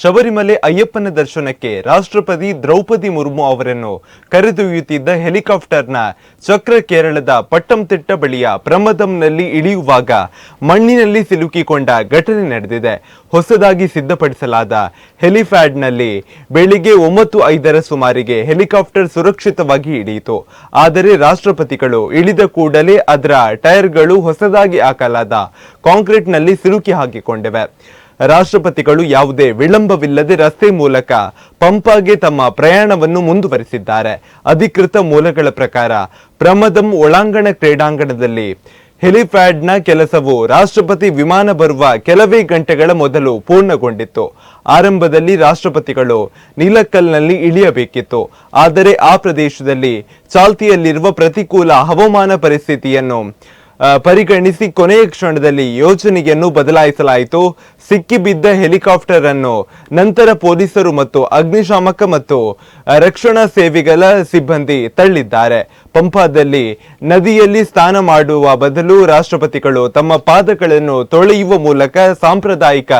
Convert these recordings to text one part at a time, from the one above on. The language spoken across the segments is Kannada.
ಶಬರಿಮಲೆ ಅಯ್ಯಪ್ಪನ ದರ್ಶನಕ್ಕೆ ರಾಷ್ಟ್ರಪತಿ ದ್ರೌಪದಿ ಮುರ್ಮು ಅವರನ್ನು ಕರೆದೊಯ್ಯುತ್ತಿದ್ದ ಹೆಲಿಕಾಪ್ಟರ್ನ ಚಕ್ರ ಕೇರಳದ ಪಟ್ಟಂತಿಟ್ಟ ಬಳಿಯ ಪ್ರಮದಂನಲ್ಲಿ ಇಳಿಯುವಾಗ ಮಣ್ಣಿನಲ್ಲಿ ಸಿಲುಕಿಕೊಂಡ ಘಟನೆ ನಡೆದಿದೆ. ಹೊಸದಾಗಿ ಸಿದ್ಧಪಡಿಸಲಾದ ಹೆಲಿಫ್ಯಾಡ್ನಲ್ಲಿ ಬೆಳಿಗ್ಗೆ ಒಂಬತ್ತು ಐದರ ಸುಮಾರಿಗೆ ಹೆಲಿಕಾಪ್ಟರ್ ಸುರಕ್ಷಿತವಾಗಿ ಇಳಿಯಿತು. ಆದರೆ ರಾಷ್ಟ್ರಪತಿಗಳು ಇಳಿದ ಕೂಡಲೇ ಅದರ ಟೈರ್ಗಳು ಹೊಸದಾಗಿ ಹಾಕಲಾದ ಕಾಂಕ್ರೀಟ್ನಲ್ಲಿ ಸಿಲುಕಿ ಹಾಕಿಕೊಂಡಿವೆ. ರಾಷ್ಟ್ರಪತಿಗಳು ಯಾವುದೇ ವಿಳಂಬವಿಲ್ಲದೆ ರಸ್ತೆ ಮೂಲಕ ಪಂಪಾಗೆ ತಮ್ಮ ಪ್ರಯಾಣವನ್ನು ಮುಂದುವರಿಸಿದ್ದಾರೆ. ಅಧಿಕೃತ ಮೂಲಗಳ ಪ್ರಕಾರ ಪ್ರಮದಂ ಒಳಾಂಗಣ ಕ್ರೀಡಾಂಗಣದಲ್ಲಿ ಹೆಲಿಪ್ಯಾಡ್ನ ಕೆಲಸವು ರಾಷ್ಟ್ರಪತಿ ವಿಮಾನ ಬರುವ ಕೆಲವೇ ಗಂಟೆಗಳ ಮೊದಲು ಪೂರ್ಣಗೊಂಡಿತ್ತು. ಆರಂಭದಲ್ಲಿ ರಾಷ್ಟ್ರಪತಿಗಳು ನೀಲಕ್ಕಲ್ನಲ್ಲಿ ಇಳಿಯಬೇಕಿತ್ತು. ಆದರೆ ಆ ಪ್ರದೇಶದಲ್ಲಿ ಚಾಲ್ತಿಯಲ್ಲಿರುವ ಪ್ರತಿಕೂಲ ಹವಾಮಾನ ಪರಿಸ್ಥಿತಿಯನ್ನು ಪರಿಗಣಿಸಿ ಕೊನೆಯ ಕ್ಷಣದಲ್ಲಿ ಯೋಜನೆಯನ್ನು ಬದಲಾಯಿಸಲಾಯಿತು. ಸಿಕ್ಕಿಬಿದ್ದ ಹೆಲಿಕಾಪ್ಟರ್ ಅನ್ನು ನಂತರ ಪೊಲೀಸರು ಮತ್ತು ಅಗ್ನಿಶಾಮಕ ಮತ್ತು ರಕ್ಷಣಾ ಸೇವೆಗಳ ಸಿಬ್ಬಂದಿ ತಳ್ಳಿದ್ದಾರೆ. ಪಂಪಾದಲ್ಲಿ ನದಿಯಲ್ಲಿ ಸ್ನಾನ ಮಾಡುವ ಬದಲು ರಾಷ್ಟ್ರಪತಿಗಳು ತಮ್ಮ ಪಾದಗಳನ್ನು ತೊಳೆಯುವ ಮೂಲಕ ಸಾಂಪ್ರದಾಯಿಕ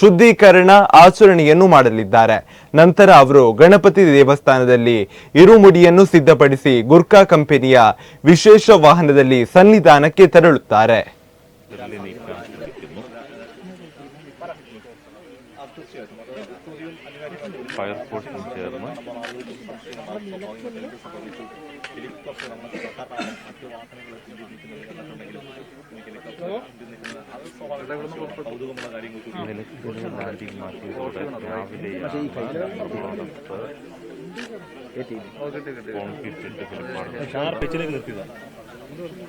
ಶುದ್ಧೀಕರಣ ಆಚರಣೆಯನ್ನು ಮಾಡಲಿದ್ದಾರೆ. ನಂತರ ಅವರು ಗಣಪತಿ ದೇವಸ್ಥಾನದಲ್ಲಿ ಇರುಮುಡಿಯನ್ನು ಸಿದ್ಧಪಡಿಸಿ ಗುರ್ಕಾ ಕಂಪನಿಯ ವಿಶೇಷ ವಾಹನದಲ್ಲಿ ಸನ್ನಿಧಾನಕ್ಕೆ ತೆರಳುತ್ತಾರೆ ഫയർഫോഴ്സും ചേർന്ന് നിലയ്ക്കൽ ലാൻഡിംഗ് മാറ്റിയതോടെ രാവിലെയാണ് പുറത്ത് കോൺക്രീറ്റ് ഇട്ട് ഹെലിപ്പാഡ്